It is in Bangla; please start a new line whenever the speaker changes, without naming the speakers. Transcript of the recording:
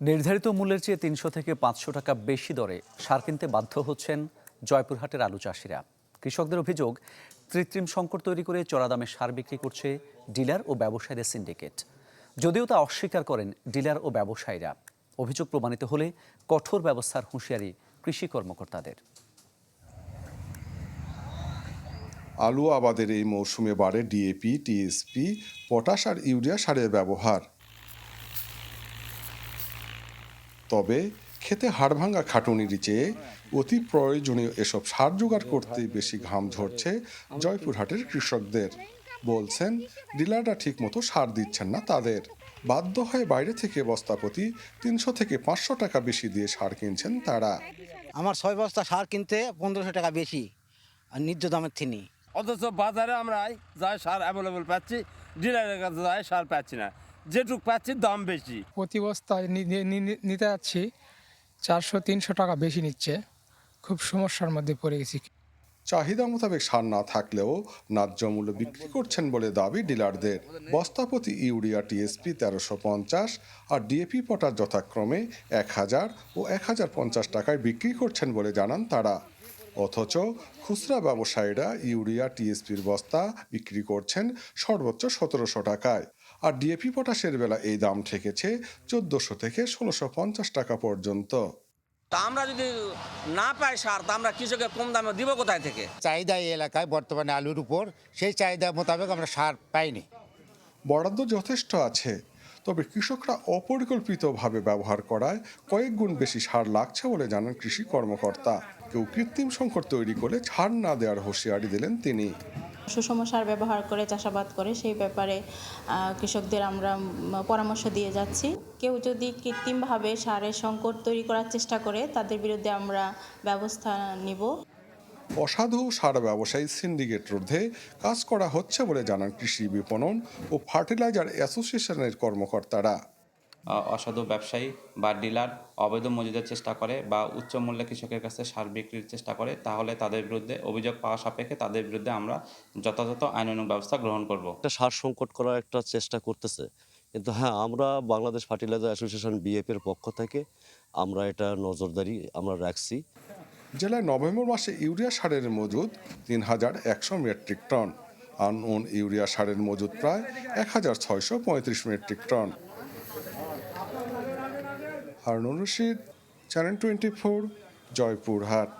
নির্ধারিত মূল্যের চেয়ে তিনশো থেকে পাঁচশো টাকা বেশি দরে সার কিনতে বাধ্য হচ্ছেন জয়পুরহাটের আলু চাষিরা। কৃষকদের অভিযোগ, কৃত্রিম সংকট তৈরি করে চড়া দামে সার বিক্রি করছে ডিলার ও ব্যবসায়ীদের সিন্ডিকেট। যদিও তা অস্বীকার করেন ডিলার ও ব্যবসায়ীরা। অভিযোগ প্রমাণিত হলে কঠোর ব্যবস্থার হুঁশিয়ারি কৃষি কর্মকর্তাদের।
আলু আবাদের এই মৌসুমে বাড়ে ডিএপি, টিএসপি, পটাশ আর ইউরিয়া সারের ব্যবহার। তবে খেতে হাড়ভাঙ্গা খাটুনির চেয়ে অতি প্রয়োজনীয় এসব সার জোগাড় করতে বেশি ঘাম ঝরছে জয়পুরহাটের কৃষকদের। বলছেন ডিলাররা ঠিকমতো সার দিচ্ছেন না তাদের। বাধ্য হয়ে বাইরে থেকে বস্তাপতি তিনশো থেকে পাঁচশো টাকা বেশি দিয়ে সার কিনছেন তারা।
আমার ছয় বস্তা সার কিনতে পনেরোশো টাকা বেশি আর ন্যায্য দামের থেকে
অথচ বাজারে আমরা যাই সার অ্যাভেলেবল পাচ্ছি ডিলারের কাছে যাই সার পাচ্ছি না। যেটুক পাচ্ছি দাম বেশি।
প্রতি বস্তায় নিতে যাচ্ছি চারশো তিনশো টাকা বেশি নিচ্ছে। খুব সমস্যার মধ্যে পড়ে গেছি।
চাহিদা মোতাবেক সার না থাকলেও ন্যায্য মূল্য বিক্রি করছেন বলে দাবি ডিলারদের। বস্তাপতি ইউরিয়া টিএসপি তেরোশো পঞ্চাশ আর ডিএপি পটার যথাক্রমে এক হাজার ও এক হাজার পঞ্চাশ টাকায় বিক্রি করছেন বলে জানান তারা। অথচ খুচরা ব্যবসায়ীরা ইউরিয়া টিএসপির বস্তা বিক্রি করছেন সর্বোচ্চ সতেরোশো টাকায়। আর ডিএপি পটাশের বেলা এই দাম ঠেকেছে চোদ্দোশো থেকে ষোলোশো পঞ্চাশ টাকা পর্যন্ত।
তা আমরা যদি না পাই সার তা আমরা কৃষকের কম দামে দিব কোথায় থেকে?
চাহিদা এই এলাকায় বর্তমানে আলুর উপর সেই চাহিদা মোতাবেক আমরা সার পাইনি।
বরাদ্দ যথেষ্ট আছে তবে কৃষকরা অপরিকল্পিতভাবে ব্যবহার করায় কয়েক গুণ বেশি সার লাগছে বলে জানান কৃষি কর্মকর্তা। কেউ কৃত্রিম সংকট তৈরি করে ছাড় না দেওয়ার হুঁশিয়ারি দিলেন তিনি।
সুষম সার ব্যবহার করে, চাষাবাদ করে, সেই ব্যাপারে কৃষকদের আমরা পরামর্শ দিয়ে যাচ্ছি। কেউ যদি কৃত্রিমভাবে সারের সংকট তৈরি করার চেষ্টা করে, তাদের বিরুদ্ধে আমরা ব্যবস্থা নিব।
অসাধু সার ব্যবসায়ী সিন্ডিকেট রোধে কাজ করা হচ্ছে বলে জানান কৃষি বিপণন ও ফার্টিলাইজার অ্যাসোসিয়েশনের কর্মকর্তারা।
অসাধু ব্যবসায়ী বা ডিলার অবৈধ মজুদের চেষ্টা করে বা উচ্চ মূল্যে কৃষকের কাছে সার বিক্রির চেষ্টা করে তাহলে তাদের বিরুদ্ধে অভিযোগ পাওয়া সাপেক্ষে তাদের বিরুদ্ধে আমরা যথাযথ আইনানুগ ব্যবস্থা গ্রহণ করব।
একটা সার সংকট করার একটা চেষ্টা করতেছে। কিন্তু হ্যাঁ আমরা বাংলাদেশ ফার্টিলাইজার অ্যাসোসিয়েশন বিএফের পক্ষ থেকে আমরা এটা নজরদারি আমরা রাখছি।
জেলায় নভেম্বর মাসে ইউরিয়া সারের মজুদ তিন হাজার একশো মেট্রিক টন। আনউন ইউরিয়া সারের মজুদ প্রায় এক হাজার ছয়শো পঁয়ত্রিশ metric ton. Harunur Rashid channel twenty four Joypurhat.